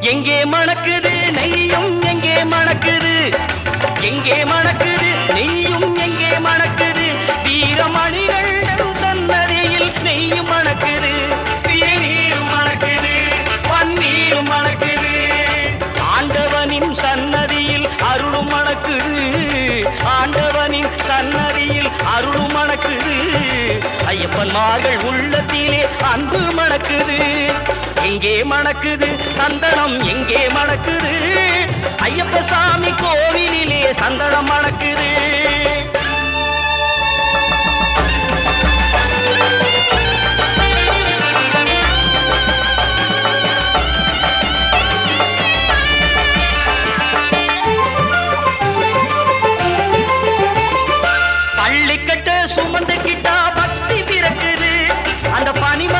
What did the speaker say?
எங்கே மணக்குது நெய்யும் எங்கே மணக்குது? எங்கே மணக்குது நெய்யும் எங்கே மணக்குது? வீரமணிகள் சன்னதியில் நெய்யும் மணக்குது. தேநீரும் மணக்குது பன்னீரும் மணக்குது. ஆண்டவனின் சன்னதியில் அருளும் மணக்குது. ஆண்டவனின் சன்னதியில் அருளும் மணக்குது. ஐயப்பன்மார்கள் உள்ளத்திலே அன்பு மணக்குது. எங்கே மணக்குது சந்தனம் எங்கே மணக்குது. ஐயப்ப சாமி கோவிலிலே சந்தனம் மணக்குது. சுமந்துக்கிட்டா பக்தி பிறக்குது. அந்த பனிம